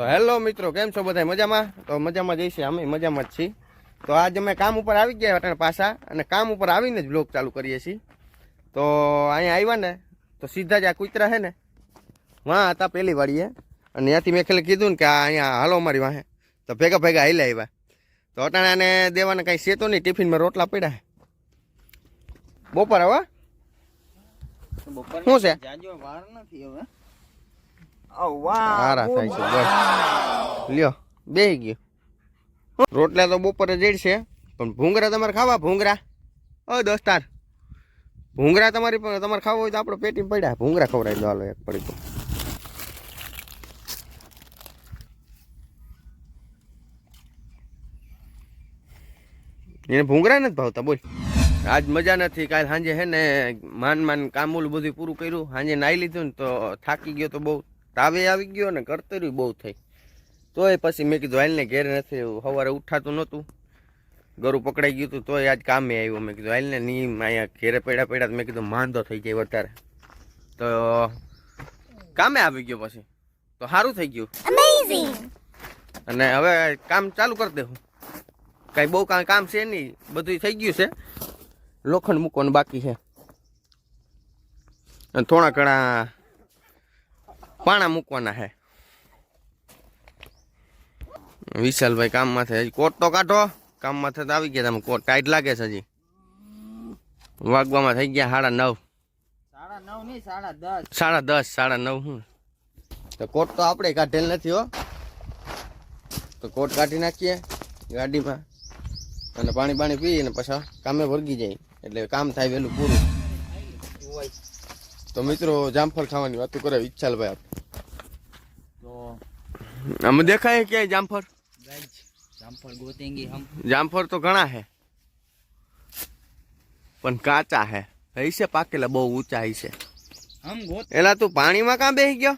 Hello મિત્રો કેમ છો બધા મજામાં? તો મજામાં જઈશે અમે મજામાં જ છીએ. તો આજ અમે કામ ઉપર આવી ગયા અટાણે પાછા અને કામ ઉપર આવીને જ બ્લોગ ચાલુ કરીએ છીએ. તો અહીંયા આવ્યા ને તો સીધા જ આ કૂતરા છે ને વાં હતા પહેલી વાળીએ. અને ત્યાંથી મેં ખેલે કીધું ને કે આ અહીંયા હાલો અમારી વાહે. તો ભેગા ભેગા હાલ્યા આવ્યા. તો અટાણે આને દેવાને કાંઈ સેતો નહીં ટિફિનમાં રોટલા પડ્યા બપોર હવે શું છે? હવે હારા થાય છે બસ. લ્યો બે ગયો. રોટલા તો બપોરે જડશે પણ ભૂંગરા તમારે ખાવા? ભૂંગરા ઓ દોસ્તાર. ભૂંગરા તમારી તમારે ખાવા હોય તો આપણે પેટી પડ્યા. ભૂંગરા ખવડાવી દો હાલો એક પડી તો એને ભૂંગરા નથી ભાવતા બોલ. આજ મજા નથી કાલ સાંજે હે ને માન માન કામુલ બધું પૂરું કર્યું. સાંજે નાહી લીધું ને તો થાકી ગયો તો બહુ. તાવે આવી ગયો ને કરતર્યું બહુ થઈ. તોય પછી મેં કીધું હાલને ઘેર નથી સવારે ઉઠાતું નહોતું. ગરું પકડાઈ ગયું હતું તોય આજ કામે આવ્યું. મેં કીધું હાલને નહીં અહીંયા ઘેરે પડ્યા પડ્યા મેં કીધું માંદો થઈ જાય વધારે. તો કામે આવી ગયો પછી. તો સારું થઈ ગયું. અને હવે કામ ચાલુ કરી દેવું. કાંઈ બહુ કાંઈ કામ છે નહીં બધું થઈ ગયું છે. લોખંડ મૂકવાનું બાકી છે. અને થોડા ઘણા પાણા મૂકવાના છે વિશાલભાઈ કામમાં હજી કોટ તો કાઢો. કામમાં તો આવી ગયા તમે કોટ. ટાઈટ લાગે છે હજી. વાગવામાં થઈ ગયા સાડા નવ. સાડા નવ નહીં સાડા દસ. સાડા દસ સાડા નવ હું. તો કોટ તો આપણે કાઢેલ નથી હો. તો કોટ કાઢી નાખીએ ગાડીમાં. અને પાણી પાણી પી અને પછી કામે વળગી જાય. એટલે કામ થાય વહેલું પૂરું. તો મિત્રો જામફળ ખાવાની વાતો કરે વિશાલભાઈ તો हम દેખાય ક્યાંય જામફળ? જામફળ ગોતેંગે હમ. જામફળ તો ઘણા હે પણ કાચા હે. હઈ છે પાકેલા બહુ ઊંચા હઈ છે. હમ ગોત. એલા તું પાણીમાં કાં બેહી ગયો?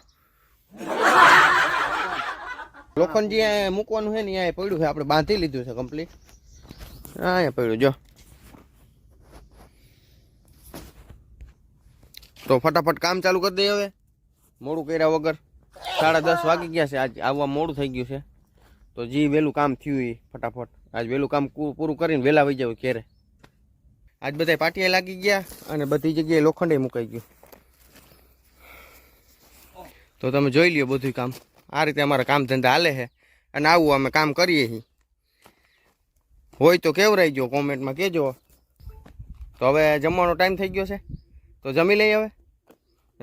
લોખંડ જે અહીંયા મૂકવાનું છે ને અહીંયા પડ્યું છે આપણે બાંધી લીધું છે કમ્પ્લીટ અહીંયા પડ્યું જો. તો ફટાફટ કામ ચાલુ કરી દઈએ હવે. મોડું કર્યા વગર. સાડા દસ વાગી ગયા છે. આજ આવવા મોડું થઈ ગયું છે. તો જે વહેલું કામ થયું એ ફટાફટ. આજ વહેલું કામ પૂરું કરીને વહેલા વહી જવું ઘેરે. આજ બધા પાટિયા લાગી ગયા અને બધી જગ્યાએ લોખંડે મુકાઈ ગયું. તો તમે જોઈ લ્યો બધું કામ. આ રીતે અમારા કામ ધંધા હાલે છે અને આવું અમે કામ કરીએ છીએ. હોય તો કેવરાઈ ગયો? કોમેન્ટમાં કહેજો. તો હવે જમવાનો ટાઈમ થઈ ગયો છે. તો જમી લઈએ હવે?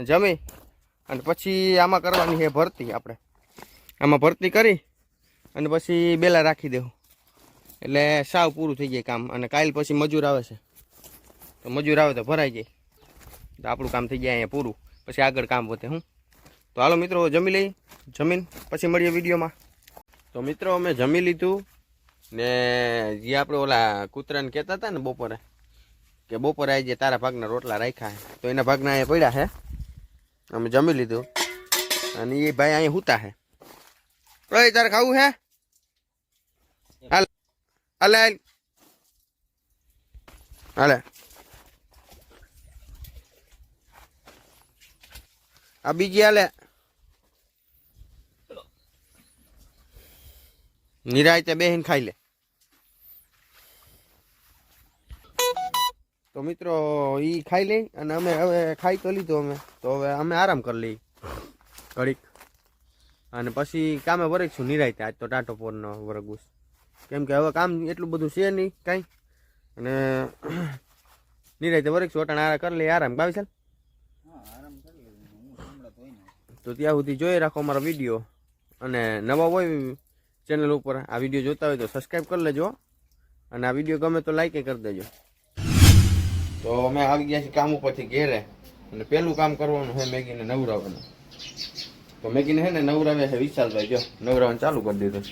જમી? અને પછી આમાં કરવાની છે ભરતી આપણે. આમાં ભરતી કરી અને પછી બેલા રાખી દેવું. એટલે સાવ પૂરું થઈ જાય કામ. અને કાલ પછી મજૂર આવે છે. તો મજૂર આવે તો ભરાઈ જાય. તો આપણું કામ થઈ જાય અહીંયા પૂરું. પછી આગળ કામ વધે, હું. તો હાલો મિત્રો, જમી લઈ જમીન, પછી મળીએ વિડીયોમાં. તો મિત્રો, અમે જમી લીધું ને જે આપણે ઓલા કૂતરાને કહેતા હતા ને બપોરે, કે બપોરે આવી જાય તારા ભાગના રોટલા રાખ્યા તો એના ભાગના અહીંયા પડ્યા છે. અમે જમી લીધું અને એ ભાઈ અહીંયા હુતા છે ઓય તારે ખાવું છે હાલ હાલે હાલ હાલે આ બીજી હાલે નિરાયતે બેહીને ખાઈ લે મિત્રો, ઈ ખાઈ લઈ અને અમે હવે ખાઈ તો લીધું અમે. તો હવે અમે આરામ કરી લઈ ઘડીક. અને પછી કામે વરગશું નિરાયતે. આજ તો ટાટો પોરનો વરગુશ કેમ કે હવે કામ એટલું બધું છે નહીં કાંઈ. અને નિરાયતે વરગશું અટાણે આરા કરી લઈ આરામ ગાવી ચાલ તો ત્યાં સુધી જોઈ રાખો અમારો વીડિયો. અને નવા હોય ચેનલ ઉપર આ વીડિયો જોતા હોય તો સબસ્ક્રાઈબ કરી લેજો. અને આ વીડિયો ગમે તો લાઈક કરી દેજો. તો અમે આવી ગયા છીએ કામ ઉપરથી ઘેરે. અને પહેલું કામ કરવાનું છે મેગીને નવરાવવાનું તો મેગીને છે ને નવરાવે છે વિશાલભાઈ, જો નવરાવવાનું ચાલુ કરી દીધું.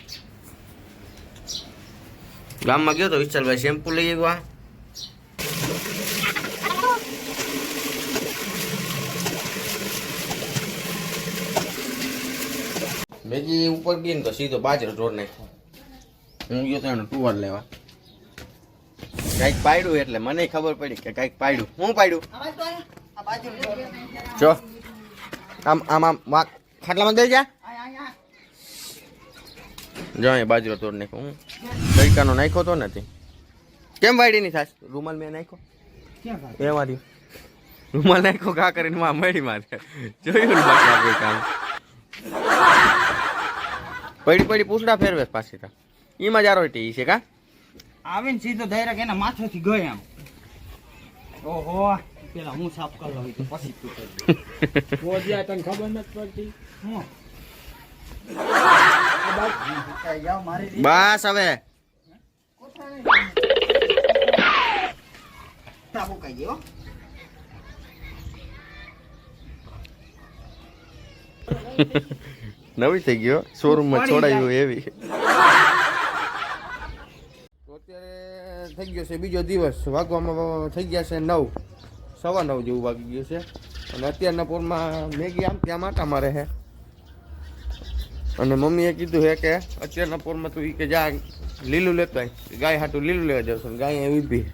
ગામમાં ગયો તો વિશાલભાઈ શેમ્પુ લઈ આવ્યા. મેગી ઉપર ગઈ ને તો સીધો બાજરો ઢોર નાખ્યો. હું ગયો તો એનો ટુવાર લેવા. કંઈક પાડ્યું એટલે મને ખબર પડી કે કંઈક પાડ્યું. હું પાડ્યું? જો. આમ આમ આમ ખાટલામાં દઈ જા. જો એ બાજરો તોડ નાખ્યો. હું તરીકાનો નાખ્યો તો નથી. કેમ વાડી ની થાશ? રૂમાલ મેં નાખ્યો. એ મારી રૂમાલ નાખ્યો ઘા કરીને માં મળી મારે. જોયું ને કામ. પડી પડી પૂછડા ફેરવે છે પાછી તા. એમાં જારો ઈ છે કા? આવીને સીધો ડાયરેક્ટ એના માથેથી ગયો આમ. ઓહો પેલા હું સાફ કરી લઉં તો પછી તું. મોજિયા તને ખબર નથી પડતી? હું. બસ હવે. નવી થઈ ગયો શોરૂમમાં માં છોડાયું એવી તો અત્યારે થઈ ગયો છે બીજો દિવસ. વાગવામાં થઈ ગયા છે નવ. સવા નવ જેવું વાગી ગયું છે. અને અત્યારના પોરમાં મેગી આમ ત્યાં માટા મારે છે અને મમ્મીએ કીધું છે કે અત્યારના પોરમાં તું એ કે જા લીલું લેતા ગાય હાટું લીલું લેવા જશો ગાય અહીં ઊભી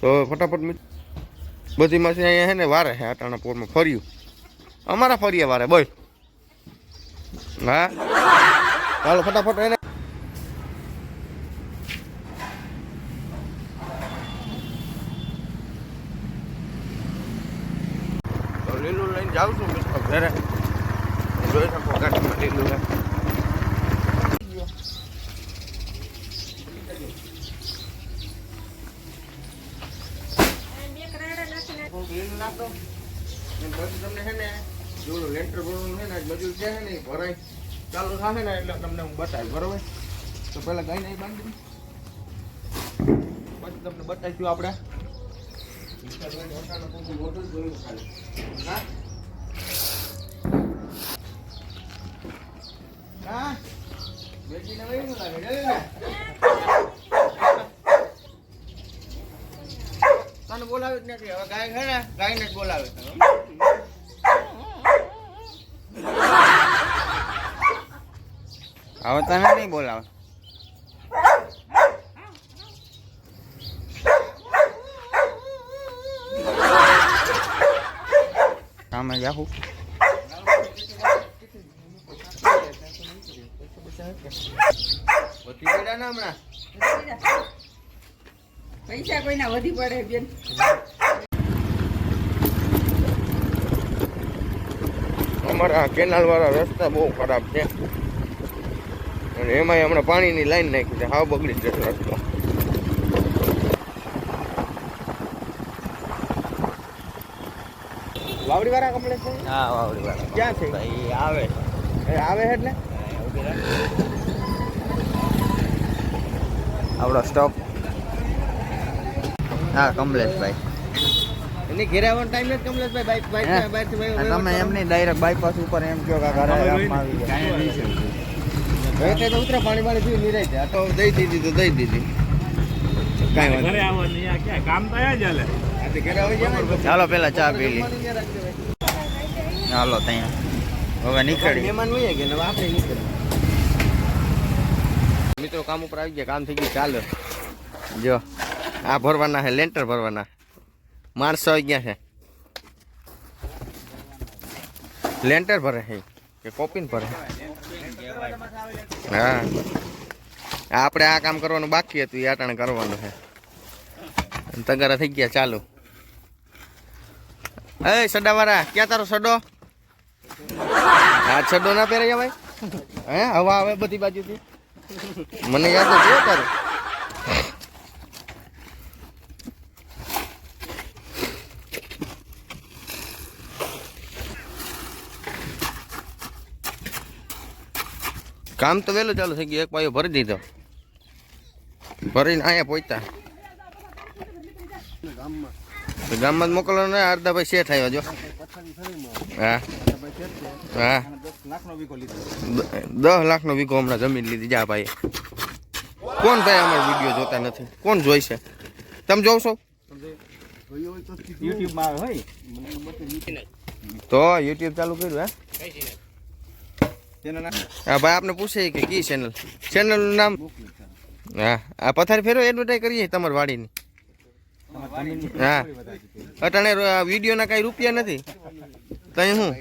તો ફટાફટ બધી માસી અહીંયા છે ને વારે છે આટાના પોરમાં ફર્યું. અમારા ફરીએ વારે બોલ. હા? ચાલો ફટાફટ એને તો લીલું લઈને જાઉં છું મિત્રો ઘરે જોઈ શકો ગાડીમાં લીલું છે લીલું નાખો ને પછી તમને છે ને જોડું લેન્ટર ભરવાનું છે ને આજ મજૂર છે ને એ ભરાય ચાલુ થશે ને એટલે તમને હું બતાવીશ બરોબર તો પહેલા ગાય નહીં બાંધી પછી તમને બતાવીશું આપણે હા? બેટીને વહી તને બોલાવી જ નથી. હવે ગાય છે ને જ બોલાવે છે. હવે તને નહીં બોલાવે. સામે જાહું. વધી પડ્યા ને હમણાં પૈસા કોઈના વધી પડે બેન અમારા કેનાલ વાળા રસ્તા બહુ ખરાબ છે. અને એમાંય હમણાં પાણીની લાઈન નાખી છે હાવ બગડી જશે રસ્તો. વાવડી વાળા કમ્પ્લેટ છે હા વાવડી વાળા ક્યાં છે? ભાઈ આવે. એ આવે એટલે? આપણો સ્ટોપ હા કમલેશભાઈ. એની ઘેરે આવવાનો ટાઈમ નથી કમલેશભાઈ બાઈક બાઈક તમે એમની ડાયરેક્ટ બાયપાસ ઉપર એમ કહો કે ઘરે આવી ગયા. હવે તો ઉતરા પાણી પાણી પી નિરાય છે. આ તો દઈ દીધી તો દઈ દીધી. કાંઈ ઘરે આવવાની આ ક્યાં? કામ તો જ હાલે. નહીં. આ તો ઘરે આવી જાય ને ચાલો પેલા ચા પી લી. હાલો ત્યાં. હવે નીકળી. મહેમાન હોય કે આપણે નીકળીએ. મિત્રો કામ ઉપર આવી ગયા કામ થઈ ગયું ચાલો. જો આ ભરવાના છે લેન્ટર ભરવાના. માણસો આવી ગયા છે. લેન્ટર ભરે છે કે કોપીન ભરે હા. આપણે આ કામ કરવાનું બાકી હતું એ આટાણે કરવાનું છે. તગારા થઈ ગયા ચાલુ. એ સડાવાળા ક્યાં તારો સડો? આ છડો ના પહેરાય ભાઈ. હે, હવા આવે બધી બાજુથી. મને યાદ હો તારું. કામ તો વહેલું ચાલુ થઈ ગયું, એક પાયો ભરી દીધો. ભરીને અહીંયા પહોંચ્યા. ગામમાં જ મોકલવાનો ને અડધા ભાઈ શેઠ આવ્યો જો. હા. હા. દસ લાખનો વીઘો હમણાં જમીન લીધી જા ભાઈ કોણ ભાઈ અમારો વીડિયો જોતા નથી? કોણ જોઈશે તમે જોશો છો તો યુટ્યુબ ચાલુ કર્યું, હે? હા, ભાઈ, આપને પૂછે કે કી ચેનલ ચેનલનું નામ? હા, આ પથારી ફેરો એડવર્ટાઈઝ કરીએ તમારી વાડીની. હા. અટાણે વિડીયોના કાંઈ રૂપિયા નથી? તઈ હું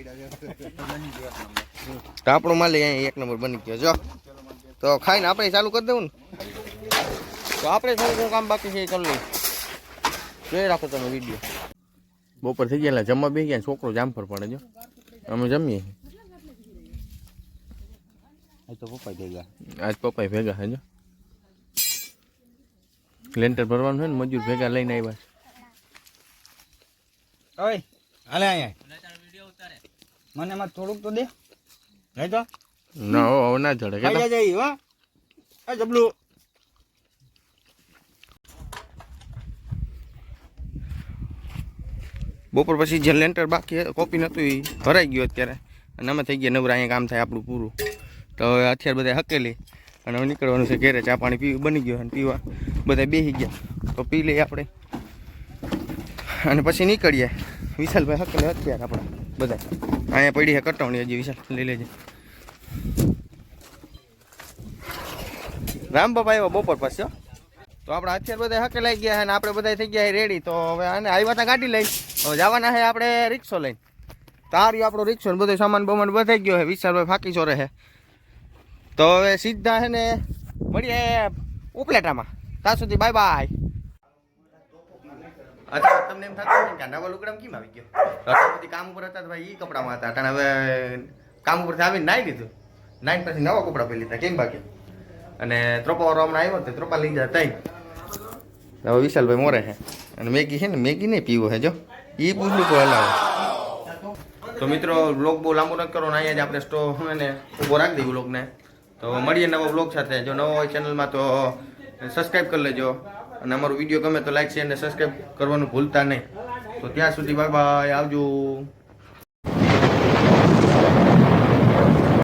તો આપણો માલ અહીંયા એક નંબર બની ગયો જો. તો ખાઈને આપણે ચાલુ કરી દેવું ને? તો આપણે થોડું કામ બાકી છે એ કરી લઈએ. જોઈ રાખો તમે વીડિયો. બપોર થઈ ગયા જમવા બે ગયા છોકરો જામફર પડે જો. અમે જમીએ. આજ તો પપ્પા ભેગા. આજ પપ્પા ભેગા હે જો. લેન્ટર ભરવાનું હોય ને મજૂર ભેગા લઈને આવ્યા છે. ઓય હાલે અહીંયા. મને એમાં થોડુંક તો દે. લઈ તો. ના હો હવે ના ચડે કે જાય હો. આ જબલું. બપોર પછી જે લેન્ટર બાકી કોપી નહોતું એ ભરાઈ ગયું અત્યારે. અને અમે થઈ ગયા નવરા અહીંયા કામ થાય આપણું પૂરું. તો હવે અત્યારે બધા હકેલી. અને હવે નીકળવાનું છે ઘેરે. ચા પાણી પીવું બની ગયું અને પીવા. બધા બેસી ગયા. તો પી લઈએ આપણે. અને પછી નીકળીએ. વિશાલભાઈ હકલે અત્યારે આપણે. બધા અહીંયા પડી છે કટવણી હજી વિશાલ. લઈ લેજે. રામ બાપા આવ્યો બપોર પછી તો આપણે અત્યારે બધા હકેલાઈ ગયા છે અને આપણે બધા થઈ ગયા રેડી તો હવે આને આવ્યા હતા ગાડી લઈ. હવે જવાના છે આપણે રિક્ષો લઈને. તો આ આપણો રિક્ષો ને બધો સામાન બમાન બધાઈ ગયો છે. વિશાલભાઈ ફાકી ચોરે છે. તો હવે સીધા છે ને મળીએ ઉપલેટામાં. ત્યાં સુધી બાય બાય અચ્છા, તમને એમ થતું કે આ નવા લુગડામાં કેમ આવી ગયો? કામ ઉપર હતા ભાઈ એ કપડામાં હતા અને હવે કામ ઉપરથી આવીને નાઈ લીધું. નાઈન પછી નવા કપડાં પહેરી લીધા, કેમ બાકી? અને ત્રોપાવાળો હમણાં આવ્યો તો ત્રોપા લઈ જાય તઈ. હવે વિશાલભાઈ મોરે છે. અને મેગી છે ને, મેગી નહીં પીવો છે, જો. એ પૂછલું તો હલાવે તો મિત્રો બ્લોગ બહુ લાંબો નથી કરો ને અહીંયા જ આપણે સ્ટો ને, ઊભો રાખી દઈએ બ્લોગને તો મળીએ નવો બ્લોગ સાથે. જો નવો હોય ચેનલમાં તો સબસ્ક્રાઈબ કરી લેજો. અને અમારો વીડિયો ગમે તો લાઈક શેર અને સબસ્ક્રાઈબ કરવાનું ભૂલતા નહીં. તો ત્યાં સુધી બાય બાય આવજો.